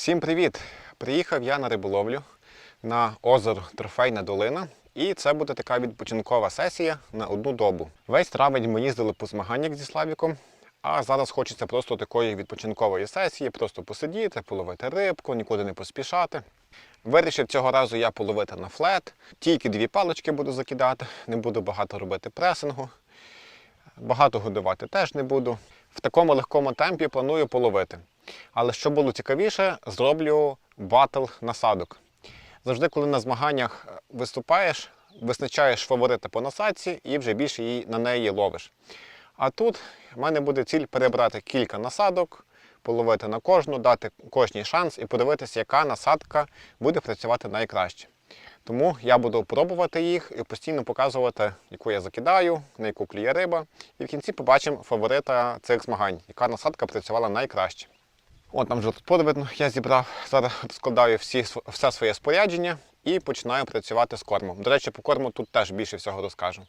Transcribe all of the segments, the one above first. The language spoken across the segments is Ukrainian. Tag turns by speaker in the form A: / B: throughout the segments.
A: Всім привіт! Приїхав я на риболовлю на озеро Трофейна долина. І це буде така відпочинкова сесія на одну добу. Весь травень ми їздили по змаганнях зі Славіком, а зараз хочеться просто такої відпочинкової сесії, просто посидіти, половити рибку, нікуди не поспішати. Вирішив цього разу я половити на флет. Тільки дві палички буду закидати, не буду багато робити пресингу. Багато годувати теж не буду. В такому легкому темпі планую половити. Але що було цікавіше, зроблю батл насадок. Завжди, коли на змаганнях виступаєш, визначаєш фаворита по насадці і вже більше її на неї ловиш. А тут в мене буде ціль перебрати кілька насадок, половити на кожну, дати кожній шанс і подивитися, яка насадка буде працювати найкраще. Тому я буду пробувати їх і постійно показувати, яку я закидаю, на яку клює риба. І в кінці побачимо фаворита цих змагань, яка насадка працювала найкраще. От там вже розплод видно, я зібрав. Зараз розкладаю всі, все своє спорядження і починаю працювати з кормом. До речі, по корму тут теж більше всього розкажу.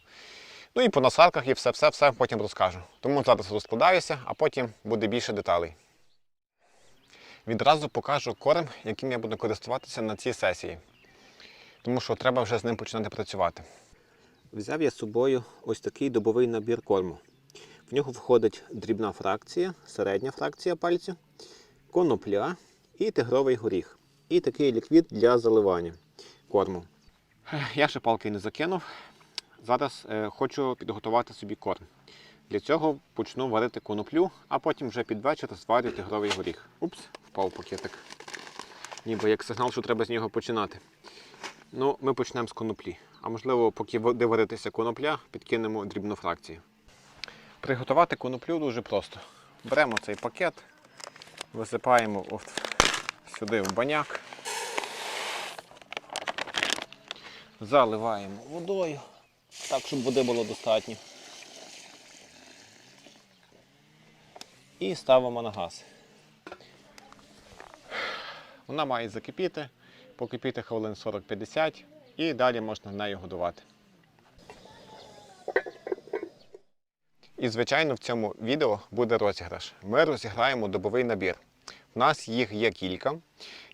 A: Ну і по насадках і все-все-все потім розкажу. Тому зараз розкладаюся, а потім буде більше деталей. Відразу покажу корм, яким я буду користуватися на цій сесії. Тому що треба вже з ним починати працювати.
B: Взяв я з собою ось такий добовий набір корму. В нього входить дрібна фракція, середня фракція пальцю, конопля і тигровий горіх. І такий ліквід для заливання корму.
A: Я ще палки не закинув. Зараз е, хочу підготувати собі корм. Для цього почну варити коноплю, а потім вже під вечір зварю тигровий горіх. Упс, впав пакетик. Ніби як сигнал, що треба з нього починати. Ну, ми почнемо з коноплі. А можливо, поки буде варитися конопля, підкинемо дрібну фракцію. Приготувати коноплю дуже просто. Беремо цей пакет, висипаємо от сюди в баняк. Заливаємо водою, так, щоб води було достатньо. І ставимо на газ. Вона має закипіти, покипіти хвилин 40-50 і далі можна нею годувати. І, звичайно, в цьому відео буде розіграш. Ми розіграємо добовий набір. У нас їх є кілька,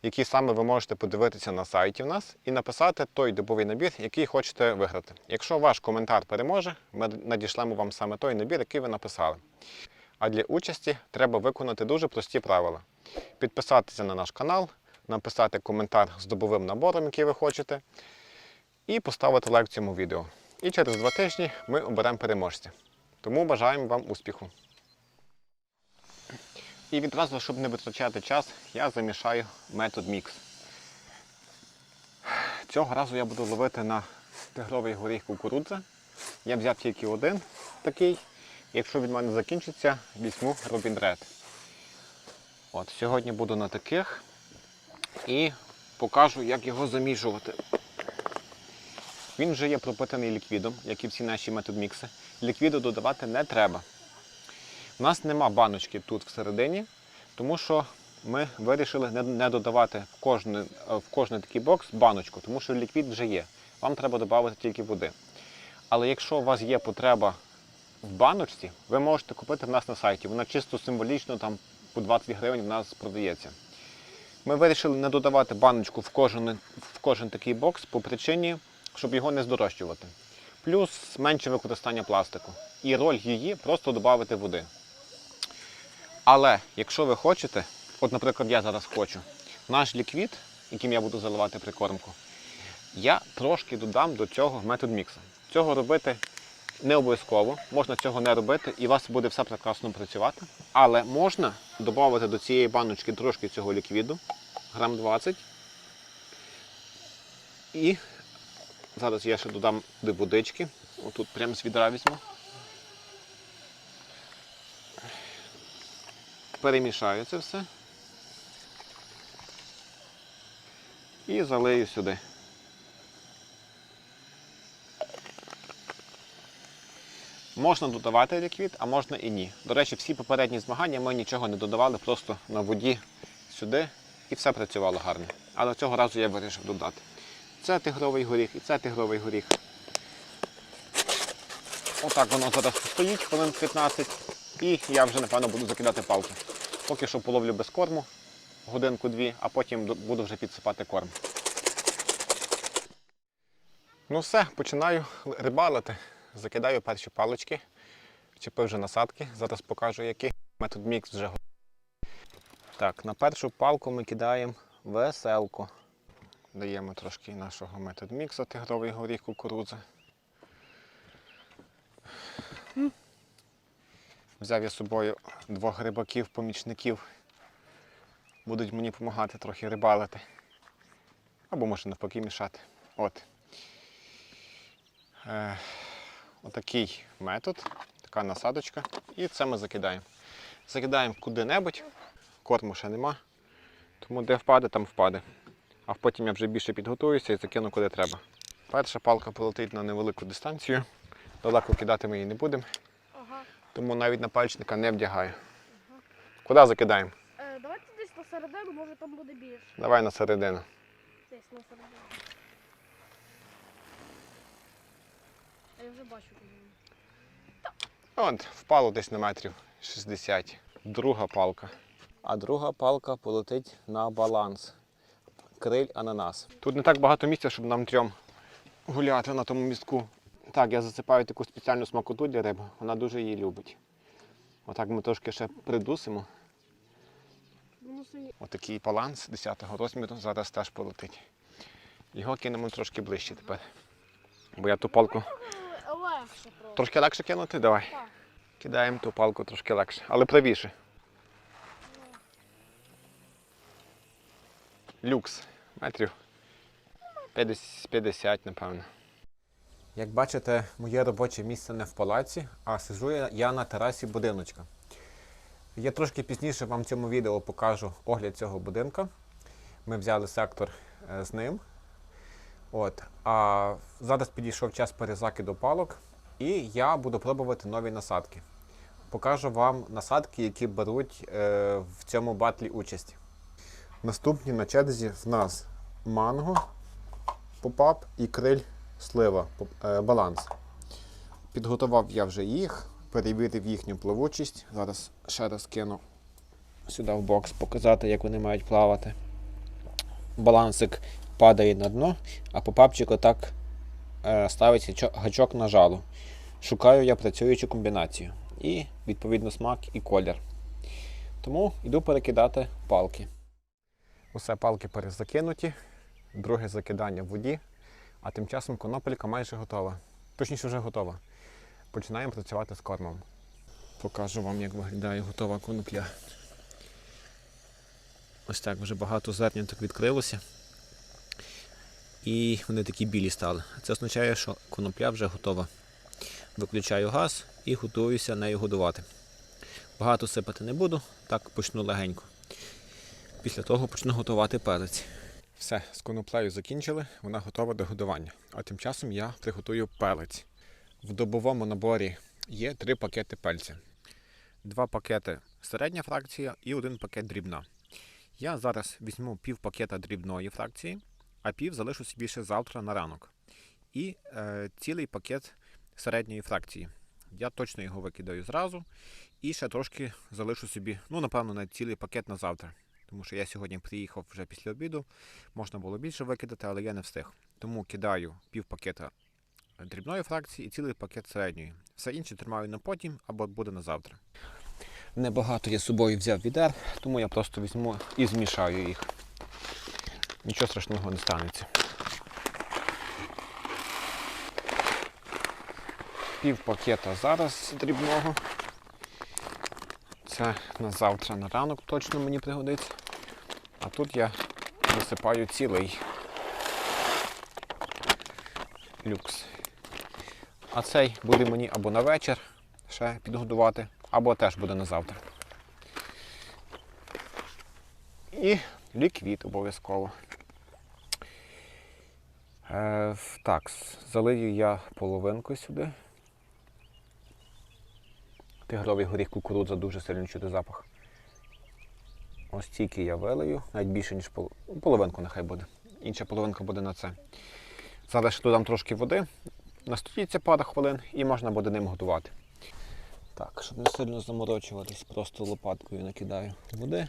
A: які саме ви можете подивитися на сайті у нас і написати той добовий набір, який хочете виграти. Якщо ваш коментар переможе, ми надішлемо вам саме той набір, який ви написали. А для участі треба виконати дуже прості правила: підписатися на наш канал, написати коментар з добовим набором, який ви хочете, і поставити лайк цьому відео. І через два тижні ми оберемо переможця. Тому бажаємо вам успіху. І відразу, щоб не витрачати час, я замішаю метод мікс. Цього разу я буду ловити на тигровий горіх кукурудзи. Я взяв тільки один такий. Якщо від мене закінчиться, візьму Robin Red. От, Сьогодні буду на таких і покажу, як його замішувати. Він вже є пропитаний ліквідом, як і всі наші методмікси. Ліквіду додавати не треба. У нас нема баночки тут всередині, тому що ми вирішили не, додавати в кожний, в кожний такий бокс баночку, тому що ліквід вже є. Вам треба додати тільки води. Але якщо у вас є потреба в баночці, ви можете купити в нас на сайті. Вона чисто символічно там по 20 гривень в нас продається. Ми вирішили не додавати баночку в кожен, в кожен такий бокс по причині, щоб його не здорожчувати. Плюс менше використання пластику. І роль її просто додати води. Але якщо ви хочете, от, наприклад, я зараз хочу, наш ліквід, яким я буду заливати прикормку, я трошки додам до цього метод мікса. Цього робити не обов'язково, можна цього не робити і у вас буде все прекрасно працювати. Але можна додати до цієї баночки трошки цього ліквіду, грам 20. І зараз я ще додам до водички. Отут прямо з відра візьму. Перемішаю це все. І залию сюди. Можна додавати ліквід, а можна і ні. До речі, всі попередні змагання ми нічого не додавали, просто на воді сюди і все працювало гарно. Але цього разу я вирішив додати. Це тигровий горіх і це тигровий горіх. Отак воно зараз стоїть хвилин 15 і я вже напевно буду закидати палки. Поки що половлю без корму годинку-дві, а потім буду вже підсипати корм. Ну все, починаю рибалити. Закидаю перші палички, чіпив вже насадки. Зараз покажу, який метод мікс вже готовий. Так, на першу палку ми кидаємо веселку. Даємо трошки нашого метод мікса, тигровий горіх кукурудзи. Взяв я з собою двох рибаків, помічників. Будуть мені допомагати трохи рибалити. Або може навпаки мішати. От. Е, отакий метод, така насадочка. І це ми закидаємо. Закидаємо куди-небудь, корму ще нема. Тому де впаде, там впаде. А потім я вже більше підготуюся і закину куди треба. Перша палка полетить на невелику дистанцію. Далеко кидати ми її не будемо,
C: Ага.
A: тому навіть на пальчника не вдягаю. Куди закидаємо?
C: Е, давайте десь на середину, може там буде більше.
A: Давай на середину.
C: Десь на середину. А я вже бачу. куди.
A: От, впало десь на метрів 60. Друга палка. А друга палка полетить на баланс. Криль ананас. Тут не так багато місця, щоб нам трьом гуляти на тому містку. Так, я засипаю таку спеціальну смакоту для риби. Вона дуже її любить. Отак ми трошки ще придусимо. Отакий баланс 10-го розміру зараз теж полетить. Його кинемо трошки ближче тепер. Бо я ту палку
C: Легше
A: трошки легше кинути, давай.
C: Так.
A: Кидаємо ту палку трошки легше, але правіше. Люкс. Метрів 50, 50, напевно. Як бачите, моє робоче місце не в палаці, а сижу я- я на терасі будиночка. Я трошки пізніше вам в цьому відео покажу огляд цього будинка. Ми взяли сектор е, з ним. От. А зараз підійшов час перезакиду палок, і я буду пробувати нові насадки. Покажу вам насадки, які беруть е, в цьому батлі участь. Наступні на черзі в нас манго, попап і криль слива е, баланс. Підготував я вже їх, перевірив їхню плавучість. Зараз ще раз кину сюди в бокс, показати, як вони мають плавати. Балансик падає на дно, а попапчик отак е, ставить гачок- на жало. Шукаю я працюючу комбінацію. І, відповідно, смак і колір. Тому йду перекидати палки. Усе палки перезакинуті, друге закидання в воді, а тим часом конопелька майже готова. Точніше, вже готова. Починаємо працювати з кормом. Покажу вам, як виглядає готова конопля. Ось так вже багато зерняток відкрилося. І вони такі білі стали. Це означає, що конопля вже готова. Виключаю газ і готуюся нею годувати. Багато сипати не буду, так почну легенько. Після того почну готувати перець. Все, з коноплею закінчили, вона готова до годування. А тим часом я приготую пелець. В добовому наборі є три пакети пельця. Два пакети середня фракція і один пакет дрібна. Я зараз візьму пів пакета дрібної фракції, а пів залишу собі ще завтра на ранок. І е, цілий пакет середньої фракції. Я точно його викидаю зразу. І ще трошки залишу собі, ну, напевно, на цілий пакет на завтра. Тому що я сьогодні приїхав вже після обіду. Можна було більше викидати, але я не встиг. Тому кидаю пів пакета дрібної фракції і цілий пакет середньої. Все інше тримаю на потім або буде на завтра. Небагато я з собою взяв відер, тому я просто візьму і змішаю їх. Нічого страшного не станеться. Пів пакета зараз дрібного. Це на завтра на ранок точно мені пригодиться. А тут я висипаю цілий люкс. А цей буде мені або на вечір ще підгодувати, або теж буде на завтра. І ліквід обов'язково. Е, так, залию я половинку сюди. Тигровий горіх кукурудза дуже сильно чути запах. Ось тільки я вилию, навіть більше, ніж пол... половинку нехай буде. Інша половинка буде на це. Зараз ще додам трошки води, настоїться пара хвилин і можна буде ним готувати. Так, щоб не сильно заморочуватись, просто лопаткою накидаю води.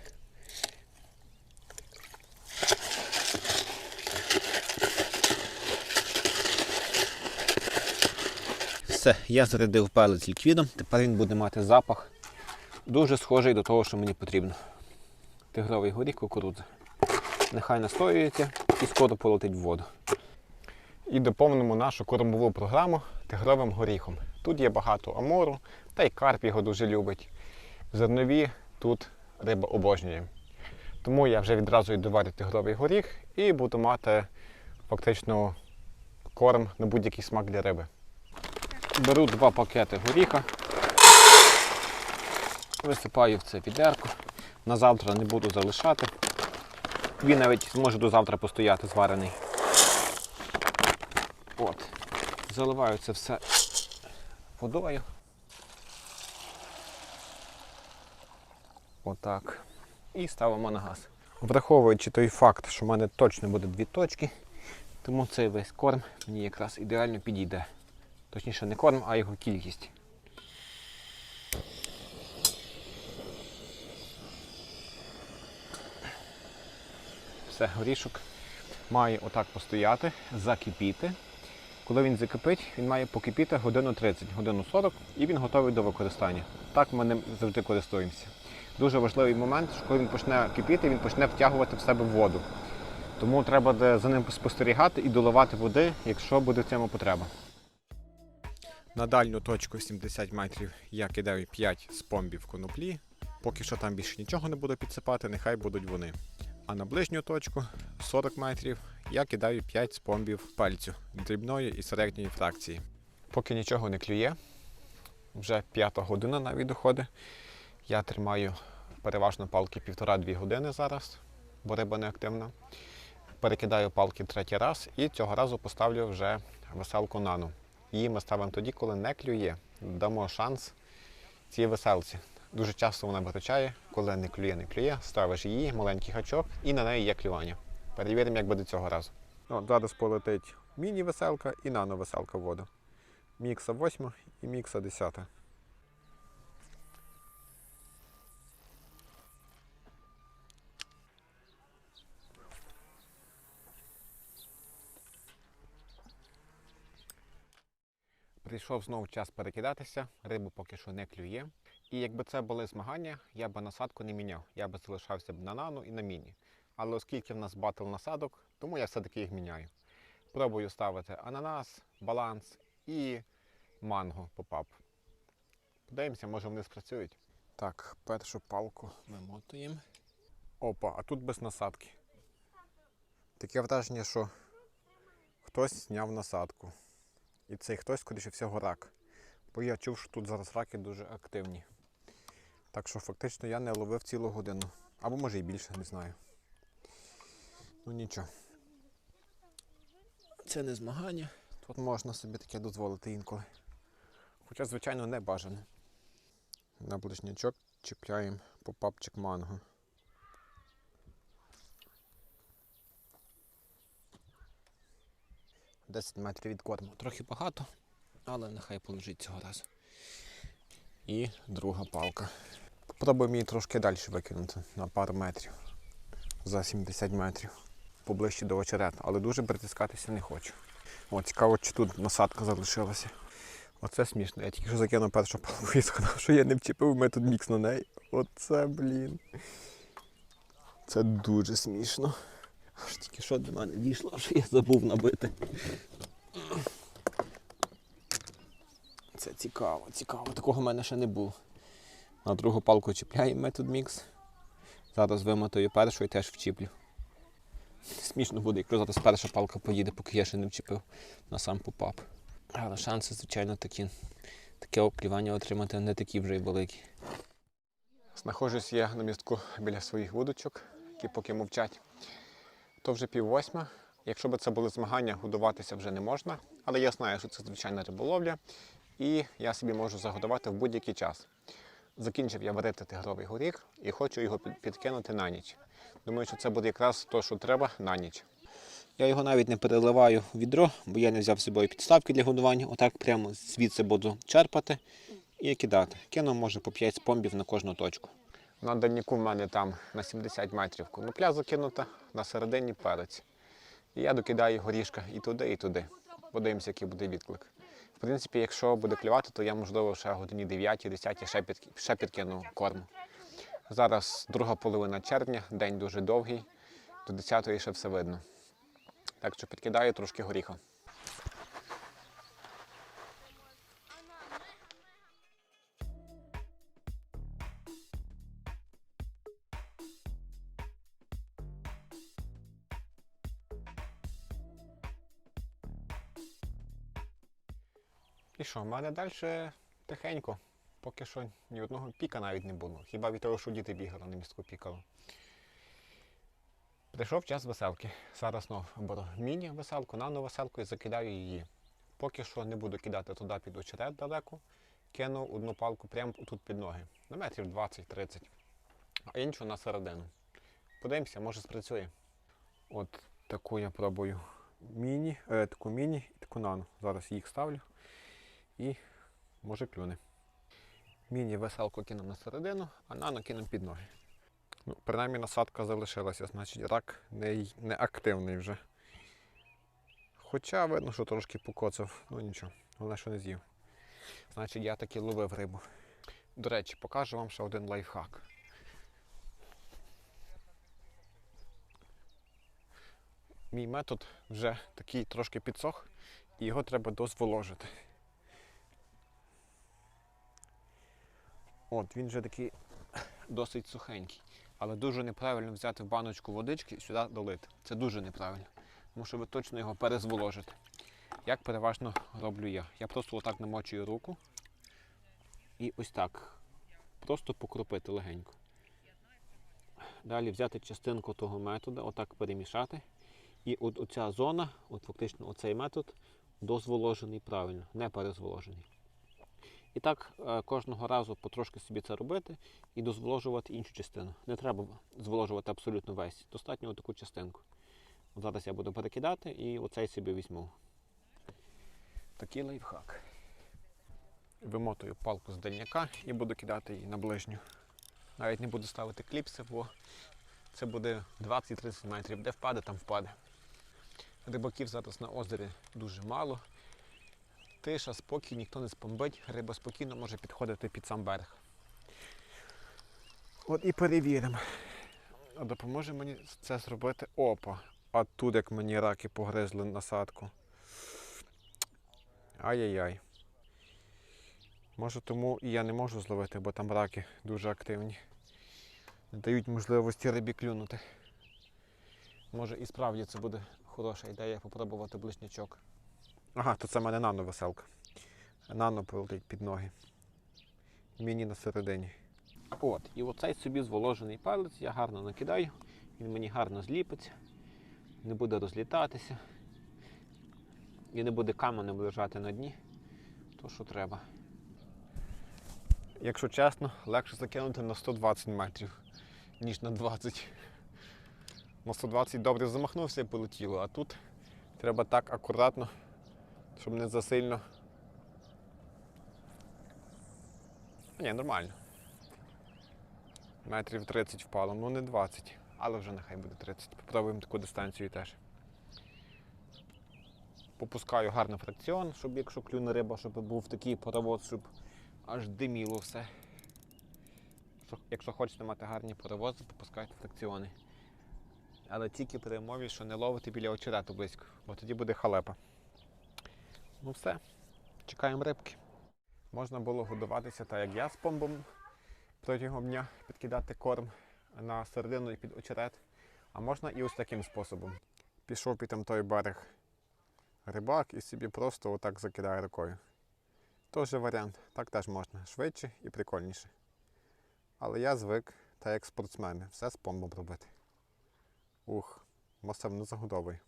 B: Все, я зарядив пелець ліквідом, тепер він буде мати запах дуже схожий до того, що мені потрібно. Тигровий горіх кукурудзи. Нехай настоюється і скоро полетить в воду.
A: І доповнимо нашу кормову програму тигровим горіхом. Тут є багато амору, та й карп його дуже любить. Зернові тут риба обожнює. Тому я вже відразу йду варити тигровий горіх і буду мати фактично корм на будь-який смак для риби.
B: Беру два пакети горіха, висипаю в це відерко. На завтра не буду залишати. Він навіть зможе до завтра постояти зварений. От. Заливаю це все водою. Отак. І ставимо на газ.
A: Враховуючи той факт, що в мене точно буде дві точки,
B: Тому цей весь корм мені якраз ідеально підійде. Точніше, не корм, а його кількість.
A: все, горішок має отак постояти, закипіти. Коли він закипить, він має покипіти годину 30, годину 40 і він готовий до використання. Так ми ним завжди користуємося. Дуже важливий момент, що коли він почне кипіти, він почне втягувати в себе воду. Тому треба за ним спостерігати і доливати води, якщо буде в цьому потреба. На дальню точку 70 метрів я кидаю 5 спомбів коноплі. Поки що там більше нічого не буду підсипати, нехай будуть вони. А на ближню точку 40 метрів я кидаю 5 спомбів пальцю дрібної і середньої фракції. Поки нічого не клює, вже п'ята година навіть доходить. Я тримаю переважно палки півтора-дві години зараз, бо риба не активна. Перекидаю палки третій раз і цього разу поставлю вже веселку нану. Її ми ставимо тоді, коли не клює. Дамо шанс цій веселці. Дуже часто вона витрачає, коли не клює, не клює, ставиш її, маленький гачок, і на неї є клювання. Перевіримо, як буде цього разу. От, зараз полетить міні-веселка і нано-веселка в воду. Мікса 8 і мікса 10. Прийшов знову час перекидатися, рибу поки що не клює. І якби це були змагання, я би насадку не міняв. Я би залишався б на нану і на міні. Але оскільки в нас батл насадок, тому я все-таки їх міняю. Пробую ставити ананас, баланс і манго попап. Подивимося, може вони спрацюють. Так, першу палку вимотуємо. Опа, а тут без насадки. Таке враження, що хтось зняв насадку. І цей хтось, скоріше всього, рак. Бо я чув, що тут зараз раки дуже активні. Так що фактично я не ловив цілу годину. Або може і більше, не знаю. Ну нічого.
B: Це не змагання.
A: Тут можна собі таке дозволити інколи. Хоча, звичайно, не бажане. На ближнячок чіпляємо попапчик манго. Десять метрів від корму.
B: Трохи багато, але нехай полежить цього разу.
A: І друга палка. Попробуємо її трошки далі викинути на пару метрів. За 70 метрів. Поближче до очерет, але дуже притискатися не хочу. О, цікаво, чи тут насадка залишилася. Оце смішно. Я тільки що закинув першу палку і згадав, що я не вчепив метод мікс на неї. Оце, блін. Це дуже смішно.
B: Аж тільки що до мене дійшло, що я забув набити. Це цікаво, цікаво. Такого в мене ще не було. На другу палку чіпляємо метод мікс. Зараз вимотаю першу і теж вчіплю. Смішно буде, якщо зараз перша палка поїде, поки я ще не вчепив на сам попап. Але шанси, звичайно, такі. Таке оклівання отримати не такі вже й великі.
A: Знаходжусь я на містку біля своїх вудочок, які поки мовчать. То вже пів восьма. Якщо б це були змагання, годуватися вже не можна. Але я знаю, що це звичайна риболовля, і я собі можу загодувати в будь-який час. Закінчив я варити тигровий горіх і хочу його підкинути на ніч. Думаю, що це буде якраз те, що треба на ніч.
B: Я його навіть не переливаю в відро, бо я не взяв з собою підставки для годування. Отак прямо звідси буду черпати і кидати. Кину, може, по 5 спомбів на кожну точку.
A: На дальніку в мене там на 70 метрів конопля закинута, на середині перець. І я докидаю горішка і туди, і туди. Подивимося, який буде відклик. В принципі, якщо буде клювати, то я, можливо, ще годині 9-10 ще, під, ще підкину корму. Зараз друга половина червня, день дуже довгий, до 10-ї ще все видно. Так що підкидаю трошки горіха. І що, в мене далі тихенько. Поки що ні одного піка навіть не було. Хіба від того, що діти бігали на містку пікало. Прийшов час веселки. Зараз знов беру міні-веселку, нано-веселку і закидаю її. Поки що не буду кидати туди під очерет далеко. Кину одну палку прямо тут під ноги. На метрів 20-30. А іншу на середину. Подивимося, може спрацює. От таку я пробую міні, е, таку міні і таку нано. Зараз їх ставлю і може клюне. Міні-веселку кину на середину, а нано кину під ноги. Ну, принаймні насадка залишилася, значить рак не, не активний вже. Хоча видно, що трошки покоцав, ну нічого, головне, що не з'їв. Значить, я таки ловив рибу. До речі, покажу вам ще один лайфхак. Мій метод вже такий трошки підсох, і його треба дозволожити. От, він вже такий досить сухенький. Але дуже неправильно взяти баночку водички і сюди долити. Це дуже неправильно. Тому що ви точно його перезволожите. Як переважно роблю я. Я просто отак намочую руку і ось так. Просто покропити легенько. Далі взяти частинку того методу, отак перемішати. І от оця зона, от фактично оцей метод, дозволожений правильно, не перезволожений. І так е, кожного разу потрошки собі це робити і дозволожувати іншу частину. Не треба зволожувати абсолютно весь. Достатньо таку частинку. От зараз я буду перекидати і оцей собі візьму. Такий лайфхак. Вимотую палку з дальняка і буду кидати її на ближню. Навіть не буду ставити кліпси, бо це буде 20-30 метрів. Де впаде, там впаде. Рибаків зараз на озері дуже мало. Тиша, спокій, ніхто не спомбить, риба спокійно може підходити під сам берег. От і перевіримо. Допоможе мені це зробити опа. А тут як мені раки погризли насадку. Ай-яй-яй. Може тому і я не можу зловити, бо там раки дуже активні. Не дають можливості рибі клюнути. Може і справді це буде хороша ідея попробувати ближнячок. Ага, то це в мене нано веселка. Нано полетить під ноги. Міні на середині. От, і оцей собі зволожений палець я гарно накидаю. Він мені гарно зліпиться, не буде розлітатися. І не буде каменем лежати на дні. То що треба. Якщо чесно, легше закинути на 120 метрів, ніж на 20. На 120 добре замахнувся і полетіло, а тут треба так акуратно щоб не засильно. Ні, нормально. Метрів 30 впало, ну не 20, але вже нехай буде 30. Попробуємо таку дистанцію теж. Попускаю гарно фракціон, щоб якщо клюне риба, щоб був такий паровоз, щоб аж диміло все. Якщо хочете мати гарні паровози, попускайте фракціони. Але тільки при умові, що не ловити біля очерету близько, бо тоді буде халепа. Ну все, чекаємо рибки. Можна було годуватися так, як я з помбом протягом дня підкидати корм на середину і під очерет. А можна і ось таким способом. Пішов під той берег рибак і собі просто отак закидає рукою. Тож варіант, так теж можна. Швидше і прикольніше. Але я звик, так як спортсмени, все з помбом робити. Ух, масивно загодовий.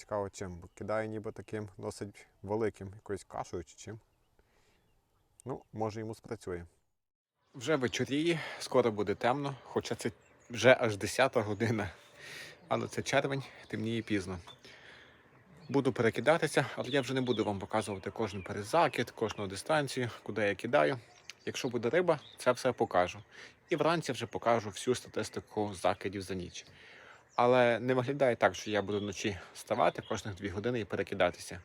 A: Цікаво чим, бо кидає ніби таким досить великим, якоюсь кашею чи чим. Ну, може йому спрацює. Вже вечоріє, скоро буде темно, хоча це вже аж 10 година. Але це червень, темніє пізно. Буду перекидатися, але я вже не буду вам показувати кожен перезакид, кожну дистанцію, куди я кидаю. Якщо буде риба, це все покажу. І вранці вже покажу всю статистику закидів за ніч. Але не виглядає так, що я буду вночі вставати кожних 2 години і перекидатися.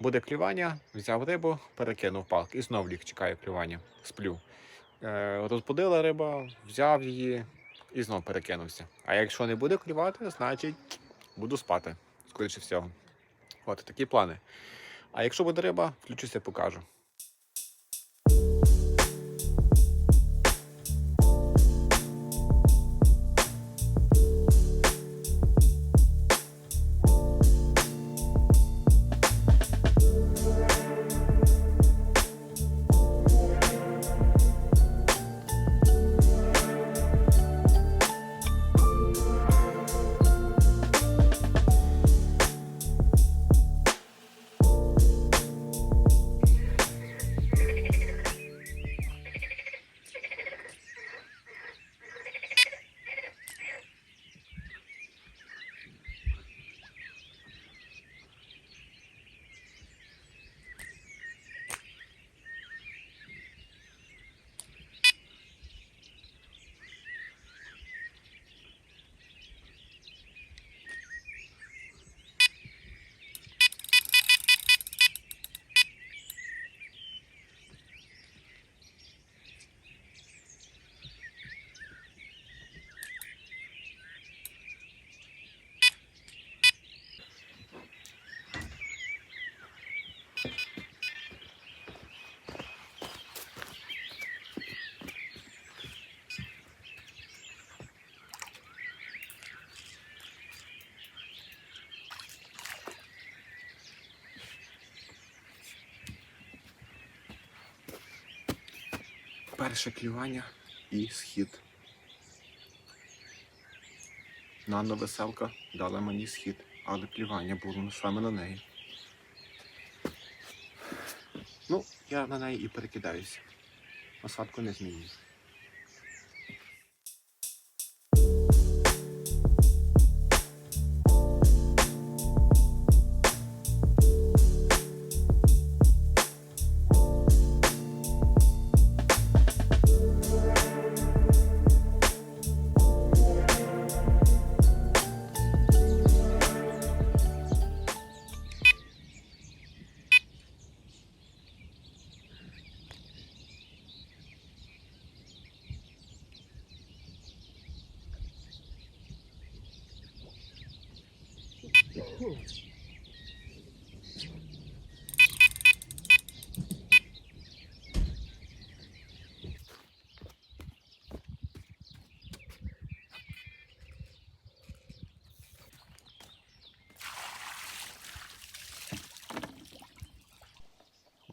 A: Буде клювання, взяв рибу, перекинув палк і знов ліг чекаю клювання, сплю. Е, розбудила риба, взяв її і знов перекинувся. А якщо не буде клювати, значить буду спати, скоріше всього. От такі плани. А якщо буде риба, включуся, покажу. Перше клювання і схід. Нано веселка дала мені схід, але плювання було саме на неї. Ну, я на неї і перекидаюся. Осадку не змінюю.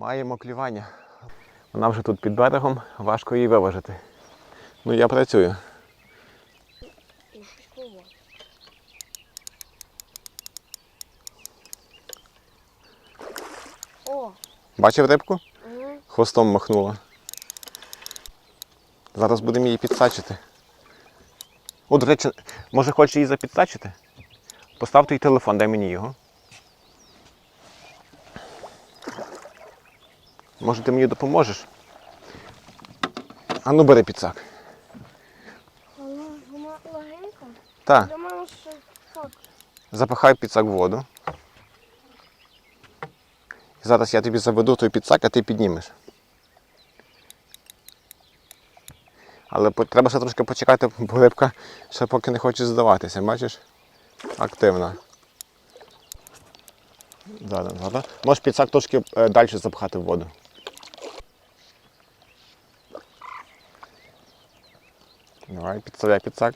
A: Маємо клювання. Вона вже тут під берегом, важко її виважити. Ну я працюю.
C: О,
A: Бачив рибку?
C: угу.
A: Хвостом махнула. Зараз будемо її підсачити. О, до речі, може хочеш її запідсачити? Постав твій телефон, дай мені його. Може ти мені допоможеш? Ану бери підсак. Так,
C: так.
A: запихай підсак в воду. Зараз я тобі заведу той підсак, а ти піднімеш. Але треба ще трошки почекати, бо рибка ще поки не хоче здаватися, бачиш? Активна. Зараз, зараз. Можеш підсак трошки е, далі запхати в воду. Давай, підставляй підсак.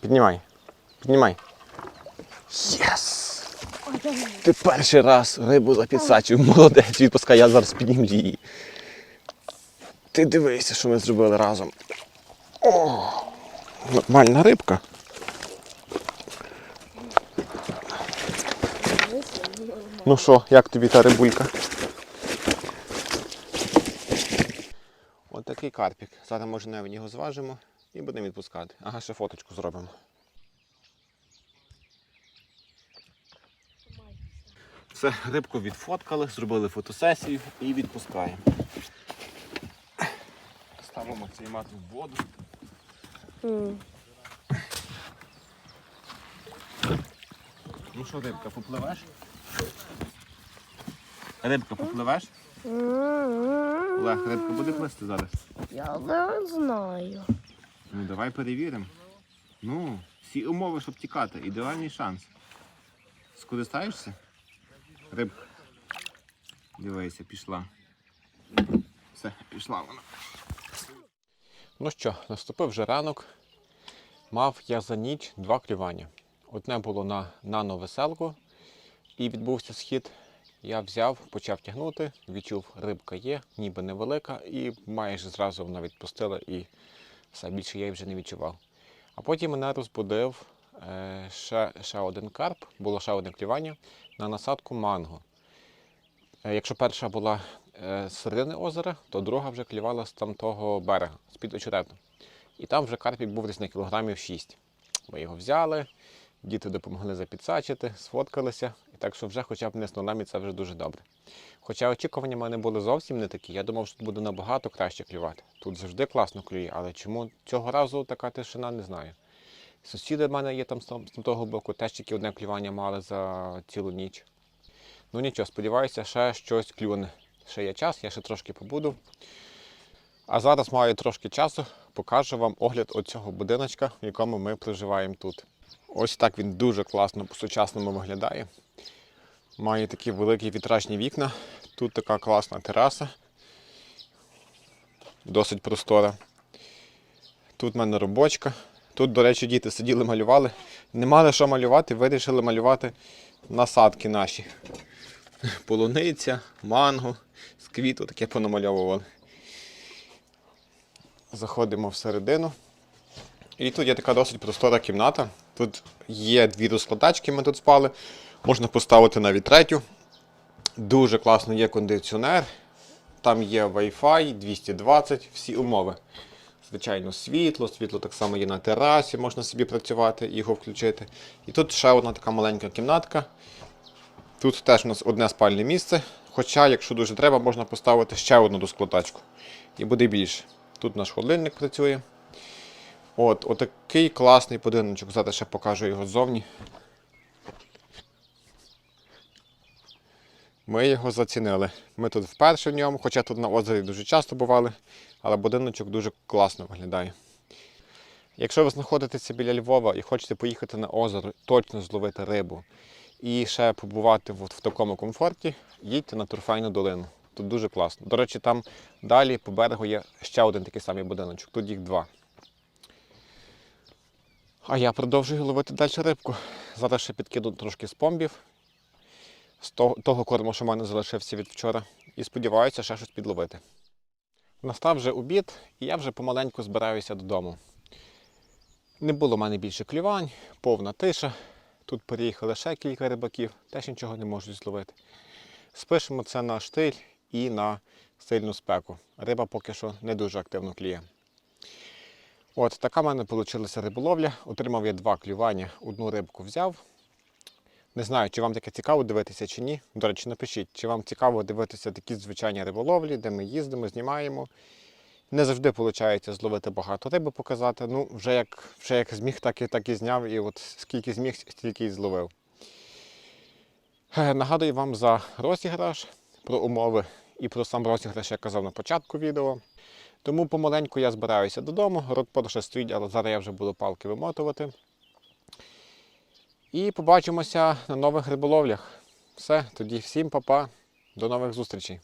A: Піднімай. Піднімай. Єс! Ти перший раз рибу запідсачив. Молодець, відпускай, я зараз підніму її. Ти дивися, що ми зробили разом. О! Нормальна рибка. Ну що, як тобі та рибулька? Такий карпік. Зараз може навіть його зважимо і будемо відпускати. Ага, ще фоточку зробимо. Все, рибку відфоткали, зробили фотосесію і відпускаємо. Ставимо цей мат в воду.
C: М.
B: Ну що, рибка, попливеш? Рибка, попливеш? Олег, рибка буде плисти зараз.
C: Я не знаю.
B: Ну давай перевіримо. Ну, всі умови, щоб тікати. Ідеальний шанс. Скористаєшся? Рибка. Дивися, пішла. Все, пішла вона.
A: Ну що, наступив вже ранок. Мав я за ніч два клювання. Одне було на нановеселку і відбувся схід. Я взяв, почав тягнути, відчув, рибка є, ніби невелика, і майже зразу вона відпустила і все більше я її вже не відчував. А потім мене розбудив е, ще, ще один карп, було ще одне клювання на насадку манго. Е, Якщо перша була е, з середини озера, то друга вже клювала з тамтого берега, з-під очерету. І там вже карпік був десь на кілограмів 6. Ми його взяли, діти допомогли запідсачити, сфоткалися. Так що вже хоча б не з це вже дуже добре. Хоча очікування в мене були зовсім не такі, я думав, що тут буде набагато краще клювати. Тут завжди класно клює, але чому цього разу така тишина, не знаю. Сусіди в мене є там з того боку, теж тільки одне клювання мали за цілу ніч. Ну нічого, сподіваюся, ще щось клюне. Ще є час, я ще трошки побуду. А зараз маю трошки часу, покажу вам огляд оцього будиночка, в якому ми проживаємо тут. Ось так він дуже класно по-сучасному виглядає. Має такі великі вітражні вікна. Тут така класна тераса. Досить простора. Тут в мене робочка. Тут, до речі, діти сиділи, малювали. Не мали що малювати, вирішили малювати насадки наші. Полуниця, манго, з квіту таке понамальовували. Заходимо всередину. І тут є така досить простора кімната. Тут є дві розкладачки, ми тут спали. Можна поставити навіть третю. Дуже класно є кондиціонер. Там є Wi-Fi 220, всі умови. Звичайно, світло, світло так само є на терасі, можна собі працювати і його включити. І тут ще одна така маленька кімнатка. Тут теж у нас одне спальне місце. Хоча, якщо дуже треба, можна поставити ще одну доскладачку. І буде більше. Тут наш холодильник працює. От, отакий класний будиночок. Зараз ще покажу його ззовні. Ми його зацінили. Ми тут вперше в ньому, хоча тут на озері дуже часто бували, але будиночок дуже класно виглядає. Якщо ви знаходитеся біля Львова і хочете поїхати на озеро, точно зловити рибу і ще побувати в, в такому комфорті, їдьте на Турфайну долину. Тут дуже класно. До речі, там далі по берегу є ще один такий самий будиночок. Тут їх два. А я продовжую ловити далі рибку. Зараз ще підкину трошки спомбів з того, корму, що в мене залишився від вчора. І сподіваюся, ще щось підловити. Настав вже обід, і я вже помаленьку збираюся додому. Не було в мене більше клювань, повна тиша. Тут переїхали ще кілька рибаків, теж нічого не можуть зловити. Спишемо це на штиль і на сильну спеку. Риба поки що не дуже активно клює. От така в мене вийшла риболовля. Отримав я два клювання, одну рибку взяв. Не знаю, чи вам таке цікаво дивитися чи ні. До речі, напишіть, чи вам цікаво дивитися такі звичайні риболовлі, де ми їздимо, знімаємо. Не завжди виходить зловити багато риби показати. Ну, вже як, вже як зміг, так і, так і зняв. І от скільки зміг, стільки і зловив. Е, Нагадую вам за розіграш, про умови і про сам розіграш я казав на початку відео. Тому помаленьку я збираюся додому. Рот ще стоїть, але зараз я вже буду палки вимотувати. І побачимося на нових риболовлях. Все, тоді всім па-па, до нових зустрічей.